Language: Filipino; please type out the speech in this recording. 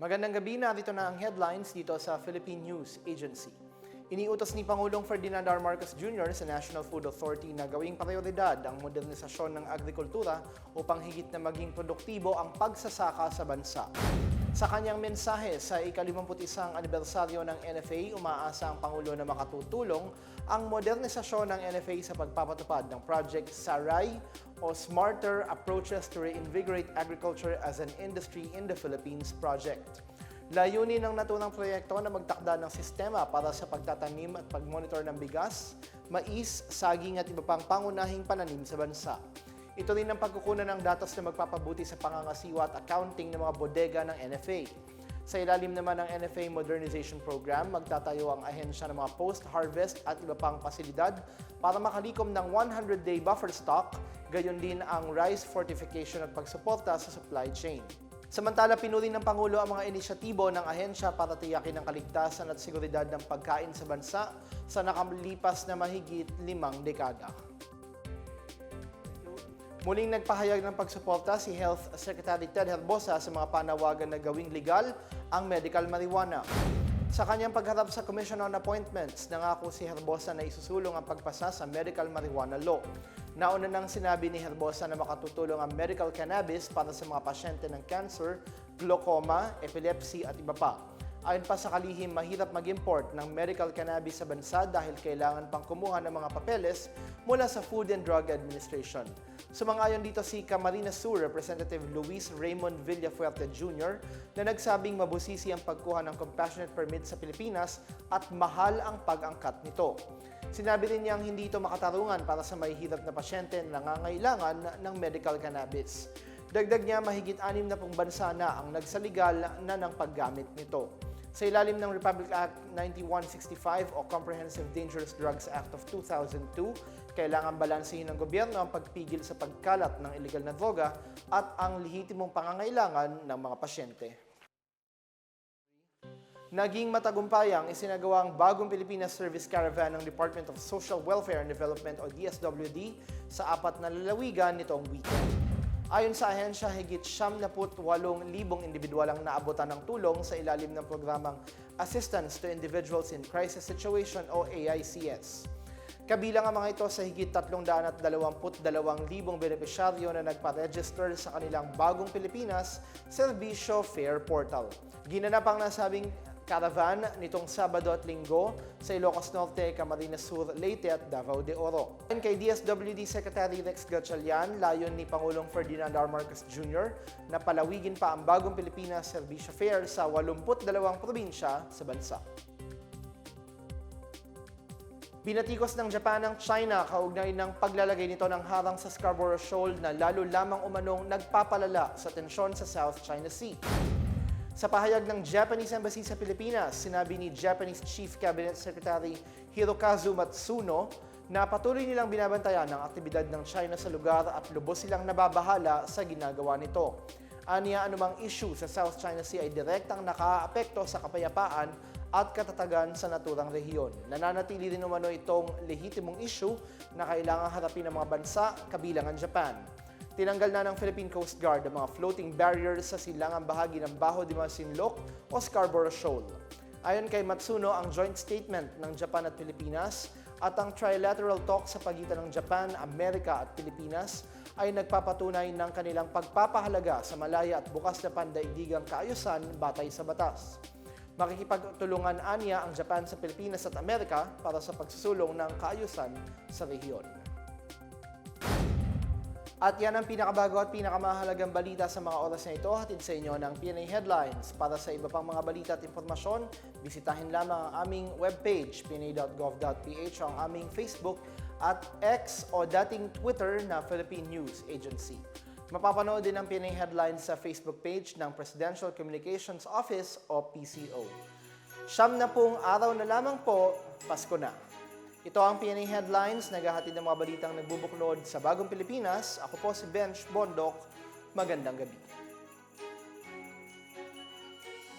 Magandang gabi, narito na ang headlines dito sa Philippine News Agency. Iniutos ni Pangulong Ferdinand R. Marcos Jr. sa National Food Authority na gawing prioridad ang modernisasyon ng agrikultura upang higit na maging produktibo ang pagsasaka sa bansa. Sa kanyang mensahe sa ikalimamput-isang anibersaryo ng NFA, umaasa ang Pangulo na makatutulong ang modernisasyon ng NFA sa pagpapatupad ng Project Saray o Smarter Approaches to Reinvigorate Agriculture as an Industry in the Philippines project. Layunin ng naturang proyekto na magtakda ng sistema para sa pagtatanim at pagmonitor ng bigas, mais, saging at iba pang pangunahing pananim sa bansa. Ito rin ang pagkukunan ng datos na magpapabuti sa pangangasiwa at accounting ng mga bodega ng NFA. Sa ilalim naman ng NFA Modernization Program, magtatayo ang ahensya ng mga post-harvest at iba pang pasilidad para makalikom ng 100-day buffer stock, gayon din ang rice fortification at pagsuporta sa supply chain. Samantala, pinuri ng Pangulo ang mga inisyatibo ng ahensya para tiyakin ang kaligtasan at seguridad ng pagkain sa bansa sa nakalipas na mahigit limang dekada. Muling nagpahayag ng pagsuporta si Health Secretary Ted Herbosa sa mga panawagan na gawing legal ang medical marijuana. Sa kanyang pagharap sa Commission on Appointments, nangako si Herbosa na isusulong ang pagpasa sa medical marijuana law. Nauna nang sinabi ni Herbosa na makatutulong ang medical cannabis para sa mga pasyente ng cancer, glaucoma, epilepsy at iba pa. Ayon pa sa kalihim, mahirap mag-import ng medical cannabis sa bansa dahil kailangan pang kumuha ng mga papeles mula sa Food and Drug Administration. Sumangayon dito si Camarines Sur Representative Luis Raymond Villafuerte Jr. na nagsabing mabusisi ang pagkuha ng compassionate permit sa Pilipinas at mahal ang pag-angkat nito. Sinabi rin niyang hindi ito makatarungan para sa mahihirap na pasyente na nangangailangan ng medical cannabis. Dagdag niya mahigit anim na pong bansa na ang nagsaligal na ng paggamit nito. Sa ilalim ng Republic Act 9165 o Comprehensive Dangerous Drugs Act of 2002, kailangan balansehin ng gobyerno ang pagpigil sa pagkalat ng illegal na droga at ang lehitimong pangangailangan ng mga pasyente. Naging matagumpay ang isinagawang bagong Pilipinas Service Caravan ng Department of Social Welfare and Development o DSWD sa apat na lalawigan nitong weekend. Ayon sa ahensya, higit 78,000 individual ang naabotan ng tulong sa ilalim ng programang Assistance to Individuals in Crisis Situation o AICS. Kabilang ang mga ito sa higit 322,000 benepisyaryo na nagpa-register sa kanilang bagong Pilipinas Servisyo Fair Portal. Ginanap ang nasabing caravan nitong Sabado at Linggo sa Ilocos Norte, Camarines Sur, Leyte at Davao de Oro. Ayon kay DSWD Secretary Rex Gatchalian, layon ni Pangulong Ferdinand R. Marcos Jr. na palawigin pa ang bagong Pilipinas Servisyo Fair sa 82 probinsya sa bansa. Binatikos ng Japan ang China kaugnay ng paglalagay nito ng harang sa Scarborough Shoal na lalo lamang umanong nagpapalala sa tensyon sa South China Sea. Sa pahayag ng Japanese Embassy sa Pilipinas, sinabi ni Japanese Chief Cabinet Secretary Hirokazu Matsuno na patuloy nilang binabantayan ang aktibidad ng China sa lugar at lubos silang nababahala sa ginagawa nito. Aniya anumang issue sa South China Sea ay direktang nakaapekto sa kapayapaan at katatagan sa naturang rehiyon. Nananatili rin umano itong lehitimong issue na kailangang harapin ng mga bansa kabilang ang Japan. Tinanggal na ng Philippine Coast Guard ang mga floating barriers sa silangang bahagi ng Baho de Masinloc o Scarborough Shoal. Ayon kay Matsuno, ang joint statement ng Japan at Pilipinas at ang trilateral talk sa pagitan ng Japan, Amerika at Pilipinas ay nagpapatunay ng kanilang pagpapahalaga sa malaya at bukas na pandaigdigang kaayusan batay sa batas. Makikipagtulungan anya ang Japan sa Pilipinas at Amerika para sa pagsusulong ng kaayusan sa rehiyon. At yan ang pinakabago at pinakamahalagang balita sa mga oras na ito. Hatid sa inyo ng PNA Headlines. Para sa iba pang mga balita at impormasyon, bisitahin lamang ang aming webpage, pna.gov.ph, ang aming Facebook at X o dating Twitter na Philippine News Agency. Mapapanood din ang PNA Headlines sa Facebook page ng Presidential Communications Office o PCO. Siyam na pong araw na lamang po, Pasko na. Ito ang PNA Headlines, naghahatid ng mga balitang nagbubuklod sa Bagong Pilipinas. Ako po si Bench Bondok. Magandang gabi.